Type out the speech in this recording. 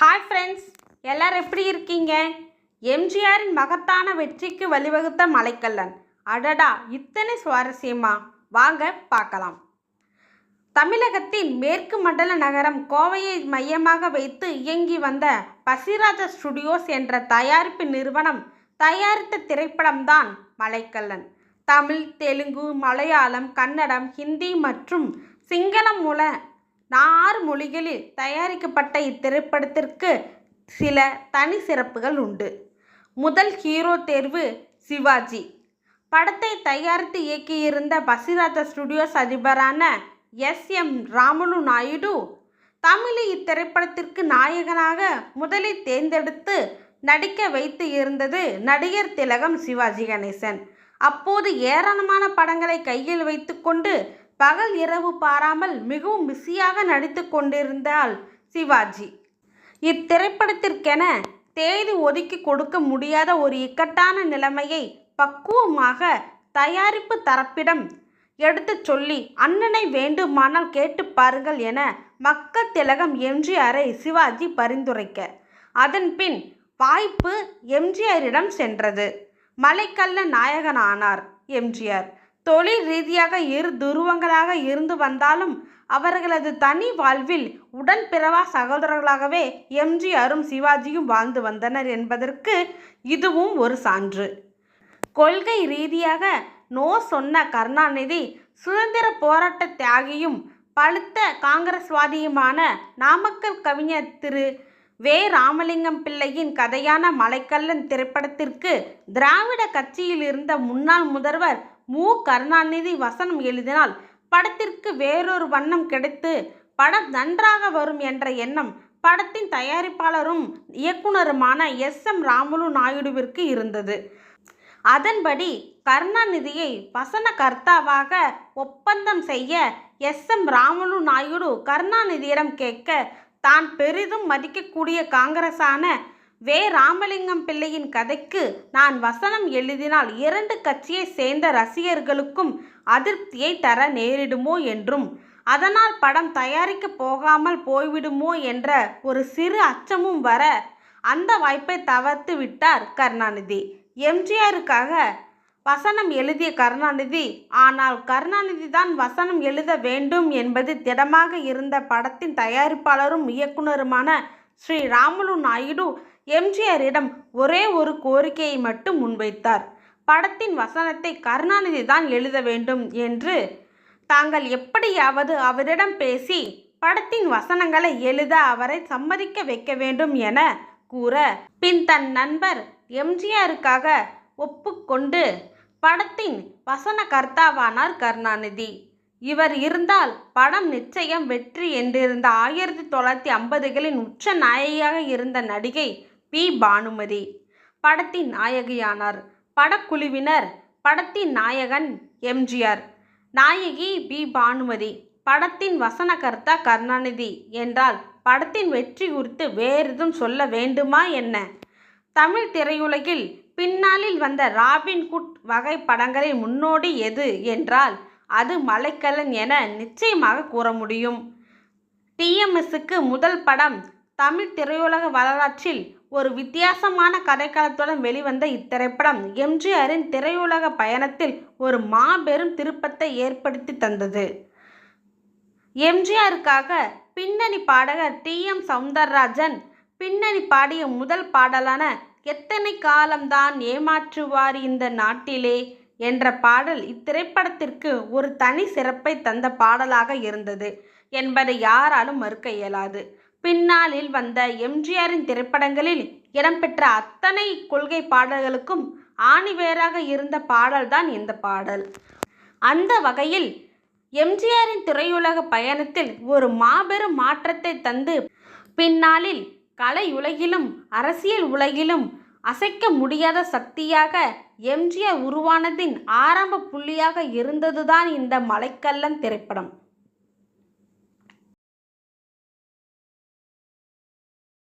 Hi friends எல்லாரும் எப்படி இருக்கீங்க? எம்ஜிஆரின் மகத்தான வெற்றிக்கு வழிவகுத்த மலைக்கல்லன். அடடா இத்தனை சுவாரஸ்யமா? வாங்க பார்க்கலாம். தமிழகத்தின் மேற்கு மண்டல நகரம் கோவையை மையமாக வைத்து இயங்கி வந்த பசிராஜா ஸ்டுடியோஸ் என்ற தயாரிப்பு நிறுவனம் தயாரித்த திரைப்படம்தான் மலைக்கல்லன். தமிழ் தெலுங்கு மலையாளம் கன்னடம் ஹிந்தி மற்றும் சிங்களம் மூல ஆறு மொழிகளில் தயாரிக்கப்பட்ட இத்திரைப்படத்திற்கு சில தனி சிறப்புகள் உண்டு. முதல் ஹீரோ தேர்வு சிவாஜி. படத்தை தயாரித்து இயக்கியிருந்த பசிராத ஸ்டுடியோஸ் அதிபரான எஸ். எம். ராமலு நாயுடு தமிழ் இத்திரைப்படத்திற்கு நாயகனாக முதலில் தேர்ந்தெடுத்து நடிக்க வைத்து இருந்தது நடிகர் திலகம் சிவாஜி கணேசன். அப்போது ஏராளமான படங்களை கையில் வைத்துக்கொண்டு பகல் இரவு பாராமல் மிகவும் பிஸியாக நடித்து கொண்டிருந்தால் சிவாஜி. இத்திரைப்படத்திற்கென தேதி ஒதுக்கி கொடுக்க முடியாத ஒரு இக்கட்டான நிலைமையை பக்குவமாக தயாரிப்பு தரப்பிடம் எடுத்துச் சொல்லி அண்ணனை வேண்டுமானால் கேட்டு பாருங்கள் என மக்கள் திலகம் எம்ஜிஆரை சிவாஜி பரிந்துரைக்க. அதன்பின் வாய்ப்பு எம்ஜிஆரிடம் சென்றது. மலைக்கல்ல நாயகனானார் எம்ஜிஆர் தொழில் ரீதியாக இரு துருவங்களாக இருந்து வந்தாலும் அவர்களது தனி வாழ்வில் உடன்பிறவா சகோதரர்களாகவே எம்ஜிஆரும் சிவாஜியும் வாழ்ந்து வந்தனர் என்பதற்கு இதுவும் ஒரு சான்று. கொள்கை ரீதியாக நோ சொன்ன கருணாநிதி சுதந்திர போராட்ட தியாகியும் பழுத்த காங்கிரஸ்வாதியுமான நாமக்கல் கவிஞர் திரு. வே. ராமலிங்கம் பிள்ளையின் கதையான மலைக்கல்லன் திரைப்படத்திற்கு திராவிட கட்சியில் இருந்த முன்னாள் முதல்வர் மு. கருணாநிதி வசனம் எழுதினால் படத்திற்கு வேறொரு வண்ணம் கிடைத்து படம் நன்றாக வரும் என்ற எண்ணம் படத்தின் தயாரிப்பாளரும் இயக்குனருமான எஸ். எம். ராமுலு நாயுடுவிற்கு இருந்தது. அதன்படி கருணாநிதியை வசனகர்த்தாவாக ஒப்பந்தம் செய்ய எஸ். எம். ராமுலு நாயுடு கருணாநிதியிடம் கேட்க தான் பெரிதும் மதிக்கக்கூடிய காங்கிரஸான வே. ராமலிங்கம் பிள்ளையின் கதைக்கு நான் வசனம் எழுதினால் இரண்டு கட்சியை சேர்ந்த ரசிகர்களுக்கும் அதிருப்தியை தர நேரிடுமோ என்றும் அதனால் படம் தயாரிக்க போகாமல் போய்விடுமோ என்ற ஒரு சிறு அச்சமும் வர அந்த வாய்ப்பை தவிர்த்து விட்டார் கருணாநிதி. எம்ஜிஆருக்காக வசனம் எழுதிய கருணாநிதி ஆனால் கருணாநிதி தான் வசனம் எழுத வேண்டும் என்பது திடமாக இருந்த படத்தின் தயாரிப்பாளரும் இயக்குனருமான ஸ்ரீ ராமுலு நாயுடு எம்ஜிஆரிடம் ஒரே ஒரு கோரிக்கையை மட்டும் முன்வைத்தார். படத்தின் வசனத்தை கருணாநிதி தான் எழுத வேண்டும் என்று தாங்கள் எப்படியாவது அவரிடம் பேசி படத்தின் வசனங்களை எழுத அவரை சம்மதிக்க வைக்க வேண்டும் என கூற பின் தன் நண்பர் எம்ஜிஆருக்காக ஒப்புக்கொண்டு படத்தின் வசனகர்த்தாவானார் கருணாநிதி. இவர் இருந்தால் படம் நிச்சயம் வெற்றி என்றிருந்த ஆயிரத்தி தொள்ளாயிரத்தி ஐம்பதுகளின் உச்ச நாயகியாக இருந்த நடிகை பி. பானுமதி. படத்தின் நாயகியானார். படக்குழுவினர் படத்தின் நாயகன் எம்ஜிஆர் நாயகி பி. பானுமதி. படத்தின் வசனகர்த்தா கருணாநிதி என்றால் படத்தின் வெற்றி குறித்து வேறெதும் சொல்ல வேண்டுமா என்ன? தமிழ் திரையுலகில் பின்னாளில் வந்த ராபின் குட் வகை படங்களின் முன்னோடி எது என்றால் அது மலைக்கலன் என நிச்சயமாக கூற முடியும். டிஎம்எஸ்க்கு முதல் படம் தமிழ் திரையுலக வரலாற்றில் ஒரு வித்தியாசமான கதைக்களத்துடன் வெளிவந்த இத்திரைப்படம் எம்ஜிஆரின் திரையுலக பயணத்தில் ஒரு மாபெரும் திருப்பத்தை ஏற்படுத்தி தந்தது. எம்ஜிஆருக்காக பின்னணி பாடகர் டி. எம். சவுந்தரராஜன் பின்னணி பாடிய முதல் பாடலான எத்தனை காலம்தான் ஏமாற்றுவார் இந்த நாட்டிலே என்ற பாடல் இத்திரைப்படத்திற்கு ஒரு தனி சிறப்பை தந்த பாடலாக இருந்தது என்பதை யாராலும் மறுக்க இயலாது. பின்னாளில் வந்த எம்ஜிஆரின் திரைப்படங்களில் இடம்பெற்ற அத்தனை கொள்கை பாடல்களுக்கும் ஆணிவேராக இருந்த பாடல்தான் இந்த பாடல். அந்த வகையில் எம்ஜிஆரின் திரையுலக பயணத்தில் ஒரு மாபெரும் மாற்றத்தை தந்து பின்னாளில் கலையுலகிலும் அரசியல் உலகிலும் அசைக்க முடியாத சக்தியாக எம்ஜிஆர் உருவானதின் ஆரம்ப புள்ளியாக இருந்ததுதான் இந்த மலைக்கல்லன் திரைப்படம்.